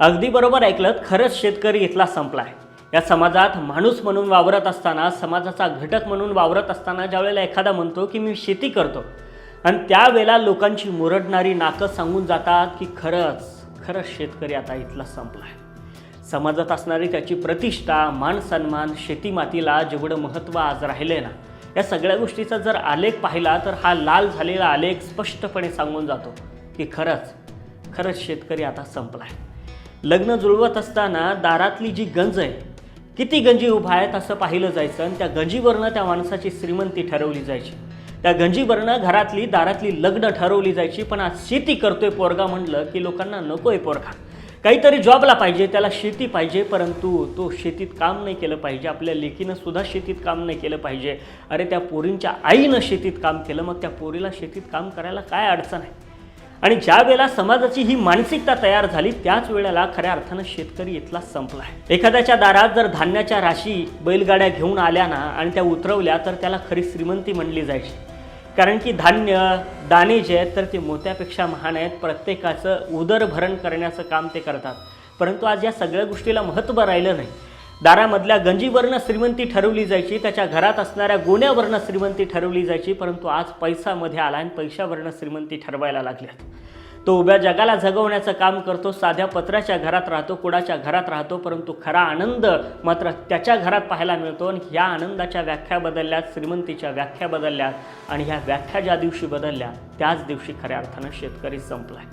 अगदी बरोबर ऐकलं खरंच शेतकरी इथला संपला आहे या समाजात माणूस म्हणून वावरत असताना समाजाचा घटक म्हणून वावरत असताना ज्यावेळेला एखादा म्हणतो की मी शेती करतो आणि त्यावेळेला लोकांची मुरडणारी नाकं सांगून जातात की खरंच खरंच शेतकरी आता इथला संपला आहे समाजात असणारी त्याची प्रतिष्ठा मान सन्मान शेतीमातीला जेवढं महत्त्व आज राहिले ना या सगळ्या गोष्टीचा जर आलेख पाहिला तर हा लाल झालेला आलेख स्पष्टपणे सांगून जातो की खरंच खरंच शेतकरी आता संपला आहे लग्न जुळवत असताना दारातली जी गंज आहे किती गंजी उभा आहेत असं पाहिलं जायचं आणि त्या गंजीवरनं त्या माणसाची श्रीमंती ठरवली जायची. त्या गंजीवरनं घरातली दारातली लग्न ठरवली जायची पण आज शेती करतोय पोरगा म्हटलं की लोकांना नको आहे पोरगा. काहीतरी जॉबला पाहिजे त्याला शेती पाहिजे परंतु तो शेतीत काम नाही केलं पाहिजे आपल्या लेकीनं सुद्धा शेतीत काम नाही केलं पाहिजे. अरे त्या पोरींच्या आईनं शेतीत काम केलं मग त्या पोरीला शेतीत काम करायला काय अडचण आहे? आणि ज्या वेळेला समाजाची ही मानसिकता तयार झाली त्याच वेळेला खऱ्या अर्थानं शेतकरी इथला संपला आहे एखाद्याच्या दारात जर धान्याच्या राशी बैलगाड्या घेऊन आल्या ना आणि त्या उतरवल्या तर त्याला खरी श्रीमंती म्हणली जायची. कारण की धान्य दाणे जे आहेत तर ते मोत्यापेक्षा महान आहेत. प्रत्येकाचं उदरभरण करण्याचं काम ते करतात. परंतु आज या सगळ्या गोष्टीला महत्त्व राहिलं नाही. दारामधल्या गंजीवरनं श्रीमंती ठरवली जायची त्याच्या घरात असणाऱ्या गोण्यावरनं श्रीमंती ठरवली जायची परंतु आज पैसामध्ये आला आणि पैशावरनं श्रीमंती ठरवायला लागल्यात तो उभ्या जगाला जगवण्याचं काम करतो साध्या पत्राच्या घरात राहतो कुडाच्या घरात राहतो परंतु खरा आनंद मात्र त्याच्या घरात पाहायला मिळतो आणि ह्या आनंदाच्या व्याख्या बदलल्यात श्रीमंतीच्या व्याख्या बदलल्यात आणि ह्या व्याख्या ज्या दिवशी बदलल्या त्याच दिवशी खऱ्या अर्थानं शेतकरी संपलाय.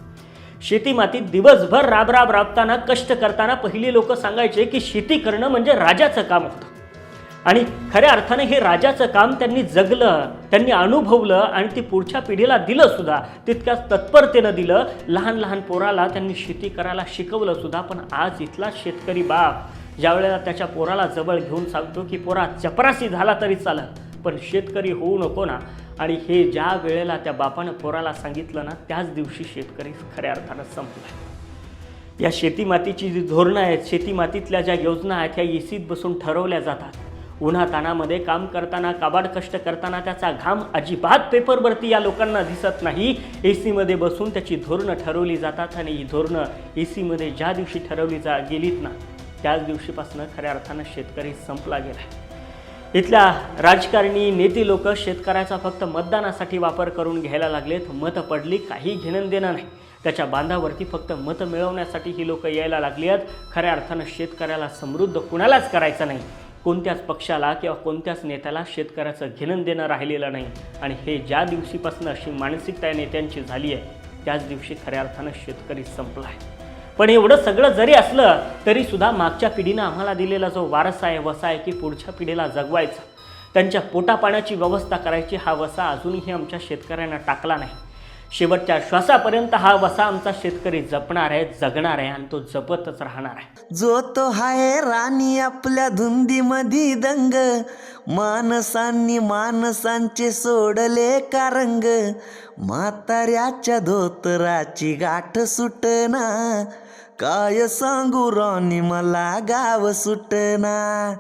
शेती मातीत दिवसभर राबराब राबताना कष्ट करताना पहिली लोक सांगायचे की शेती करणं म्हणजे राजाचं काम होतं. आणि खऱ्या अर्थाने हे राजाचं काम त्यांनी जगलं त्यांनी अनुभवलं आणि ती पुढच्या पिढीला दिलं सुद्धा तितक्याच तत्परतेनं दिलं. लहान लहान पोराला त्यांनी शेती करायला शिकवलं सुद्धा पण आज इथला शेतकरी बाप ज्या वेळेला त्याच्या पोराला जवळ घेऊन सांगतो की पोरा चपरासी झाला तरी चालत पण शेतकरी होऊ नको ना. आणि हे ज्या वेळेला त्या बापानं पोराला सांगितलं ना त्याच दिवशी शेतकरी खऱ्या अर्थानं संपला. या शेतीमातीची जी धोरणं आहेत शेतीमातीतल्या ज्या योजना आहेत ह्या एसीत बसून ठरवल्या जातात. उन्हातानामध्ये काम करताना काबाड कष्ट करताना त्याचा घाम अजिबात पेपरवरती या लोकांना दिसत नाही. ए सीमध्ये बसून त्याची धोरणं ठरवली जातात आणि ही धोरणं ए सीमध्ये ज्या दिवशी ठरवली जा गेलीत ना त्याच दिवशीपासून खऱ्या अर्थानं शेतकरी संपला गेला इथल्या राजकारणी नेते लोक शेतकऱ्याचा फक्त मतदानासाठी वापर करून घ्यायला लागलेत. मतं पडली काही घेणं देणं नाही. त्याच्या बांधावरती फक्त मतं मिळवण्यासाठी ही लोक यायला लागली आहेत. खऱ्या अर्थानं शेतकऱ्याला समृद्ध कुणालाच करायचं नाही. कोणत्याच पक्षाला किंवा कोणत्याच नेत्याला शेतकऱ्याचं घेणं देणं राहिलेलं नाही. आणि हे ज्या दिवशीपासून अशी मानसिकता नेत्यांची झाली आहे त्याच दिवशी खऱ्या अर्थानं शेतकरी संपला आहे. पण एवढं सगळं जरी असलं तरी सुद्धा मागच्या पिढीनं आम्हाला दिलेला जो वारसा आहे वसा आहे की पुढच्या पिढीला जगवायचा. त्यांच्या पोटापाण्याची व्यवस्था करायची हा वसा अजूनही आमच्या शेतकऱ्यांना टाकला नाही. शेवटच्या श्वासापर्यंत हा वसा आमचा शेतकरी जपणार आहे जगणार आहे आणि तो जपतच राहणार आहे. जो तो हाय राणी आपल्या धुंदीमधी दंग माणसांनी माणसांचे सोडले कारंग म्हाताऱ्याच्या धोतराची गाठ सुटना काय सांगू राणी मला गाव सुटना.